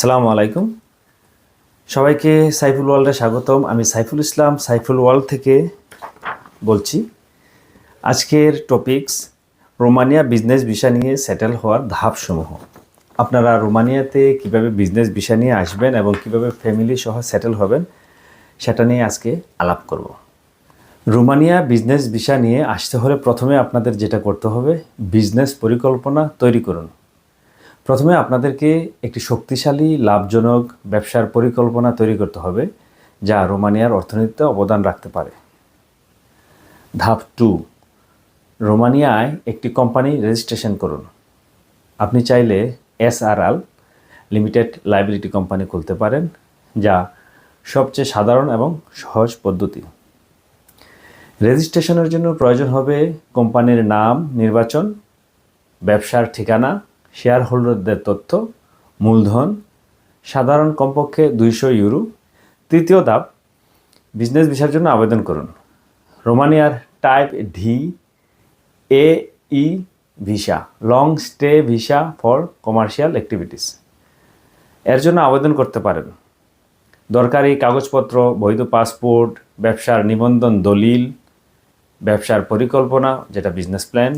আসসালামু আলাইকুম। সবাইকে সাইফুল ওয়ার্ল্ডে স্বাগতম। আমি সাইফুল ইসলাম, সাইফুল ওয়ার্ল্ড থেকে বলছি। আজকের টপিকস, রোমানিয়া বিজনেস ভিসা নিয়ে সেটেল হওয়ার ধাপসমূহ। আপনারা রোমানিয়াতে কীভাবে বিজনেস ভিসা নিয়ে আসবেন এবং কীভাবে ফ্যামিলি সহ সেটেল হবেন, সেটা নিয়ে আজকে আলাপ করব। রোমানিয়া বিজনেস ভিসা নিয়ে আসতে হলে প্রথমে আপনাদের যেটা করতে হবে, বিজনেস পরিকল্পনা তৈরি করুন। প্রথমে আপনাদেরকে একটি শক্তিশালী, লাভজনক ব্যবসার পরিকল্পনা তৈরি করতে হবে, যা রোমানিয়ার অর্থনীতিতে অবদান রাখতে পারে। ধাপ টু, রোমানিয়ায় একটি কোম্পানি রেজিস্ট্রেশন করুন। আপনি চাইলে এসআরএল লিমিটেড লাইবিলিটি কোম্পানি খুলতে পারেন, যা সবচেয়ে সাধারণ এবং সহজ পদ্ধতি। রেজিস্ট্রেশনের জন্য প্রয়োজন হবে কোম্পানির নাম, নির্বাচন, ব্যবসার ঠিকানা শেয়ার হোল্ডারদের তথ্য, মূলধন, সাধারণ কমপক্ষে দুইশো ইউরো। তৃতীয় ধাপ, বিজনেস ভিসার জন্য আবেদন করুন। রোমানিয়ার type D A E visa, long stay visa for commercial activities. এর জন্য আবেদন করতে পারেন। দরকারি কাগজপত্র, বৈধ পাসপোর্ট, ব্যবসার নিবন্ধন দলিল, ব্যবসার পরিকল্পনা, যেটা বিজনেস প্ল্যান,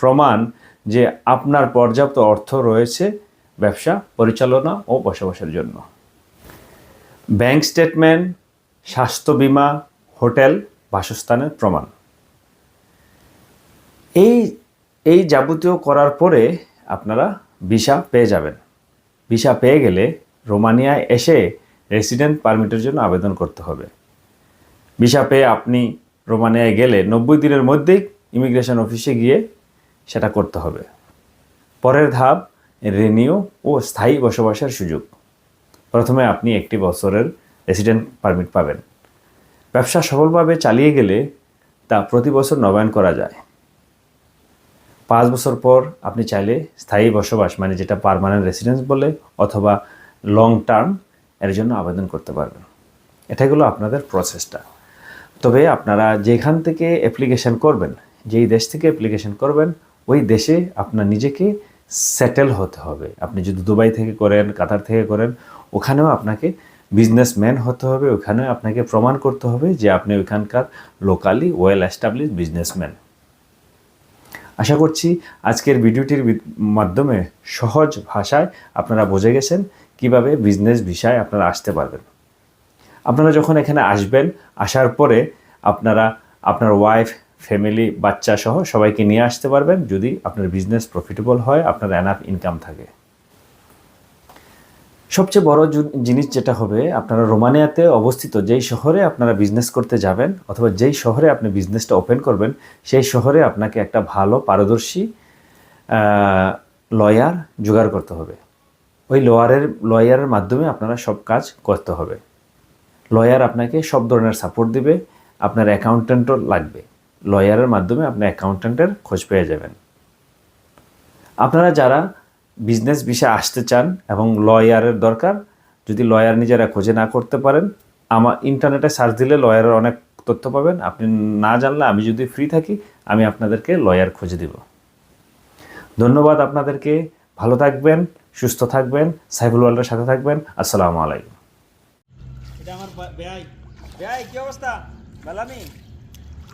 প্রমাণ যে আপনার পর্যাপ্ত অর্থ রয়েছে ব্যবসা, পরিচালনা ও বসবাসের জন্য। ব্যাংক স্টেটমেন্ট, স্বাস্থ্য বীমা, হোটেল, বাসস্থানের প্রমাণ। এই এই যাবতীয় করার পরে আপনারা ভিসা পেয়ে যাবেন। ভিসা পেয়ে গেলে রোমানিয়ায় এসে রেসিডেন্ট পারমিটের জন্য আবেদন করতে হবে। ভিসা পেয়ে আপনি রোমানিয়ায় গেলে নব্বই দিনের মধ্যেই ইমিগ্রেশন অফিসে গিয়ে সেটা করতে হবে। পরের ধাপ রেনিউ ও স্থায়ী বসবাসের সুযোগ। প্রথমে আপনি একটি বছরের রেসিডেন্ট পারমিট পাবেন। ব্যবসা সফলভাবে চালিয়ে গেলে তা প্রতি বছর নবায়ন করা যায়। পাঁচ বছর পর আপনি চাইলে স্থায়ী বসবাস মানে যেটা পারমানেন্ট রেসিডেন্স বলে, অথবা লং টার্ম এর জন্য আবেদন করতে পারবেন। এটাই হলো আপনাদের প্রসেসটা তবে আপনারা যেখান থেকে অ্যাপ্লিকেশন করবেন, যেই দেশ থেকে অ্যাপ্লিকেশন করবেন ওই দেশে আপনার নিজেকে সেটেল হতে হবে। আপনি যদি দুবাই থেকে করেন, কাতার থেকে করেন, ওখানেও আপনাকে বিজনেসম্যান হতে হবে, ওখানেও আপনাকে প্রমাণ করতে হবে যে আপনি ওইখানকার লোকালি ওয়েল অ্যাস্টাবলিশ বিজনেসম্যান আশা করছি আজকের ভিডিওটির মাধ্যমে সহজ ভাষায় আপনারা বুঝে গেছেন কীভাবে বিজনেস ভিসায় আপনারা আসতে পারবেন। আপনারা যখন এখানে আসবেন, আসার পরে আপনারা, আপনার ওয়াইফ ফ্যামিলি বাচ্চা সহ সবাইকে নিয়ে আসতে পারবেন যদি আপনার বিজনেস প্রফিটেবল হয়, আপনার এনাফ ইনকাম থাকে। সবচেয়ে বড় জিনিস যেটা হবে, আপনারা রোমানিয়াতে অবস্থিত যেই শহরে আপনারা বিজনেস করতে যাবেন অথবা যেই শহরে আপনি বিজনেসটা ওপেন করবেন, সেই শহরে আপনাকে একটা ভালো পারদর্শী লয়ার জোগাড় করতে হবে। ওই লয়ারের লয়ারের মাধ্যমে আপনারা সব কাজ করতে হবে। লয়ার আপনাকে সব ধরনের সাপোর্ট দিবে, আপনার অ্যাকাউন্ট্যান্টও লাগবে। লয়ারের মাধ্যমে আপনি অ্যাকাউন্ট্যান্টের খোঁজ পেয়ে যাবেন। আপনারা যারা বিজনেস বিষয়ে আসতে চান এবং লয়ারের দরকার, যদি লয়ার নিজেরা খোঁজে না করতে পারেন আমার ইন্টারনেটে সার্চ দিলে লয়ারের অনেক তথ্য পাবেন। আপনি না জানলে আমি যদি ফ্রি থাকি, আমি আপনাদেরকে লয়ার খুঁজে দিব। ধন্যবাদ আপনাদেরকে। ভালো থাকবেন, সুস্থ থাকবেন, সাইফুল ওয়ার্ল্ডের সাথে থাকবেন। আসসালামু আলাইকুম। এটা আমার কি অবস্থা?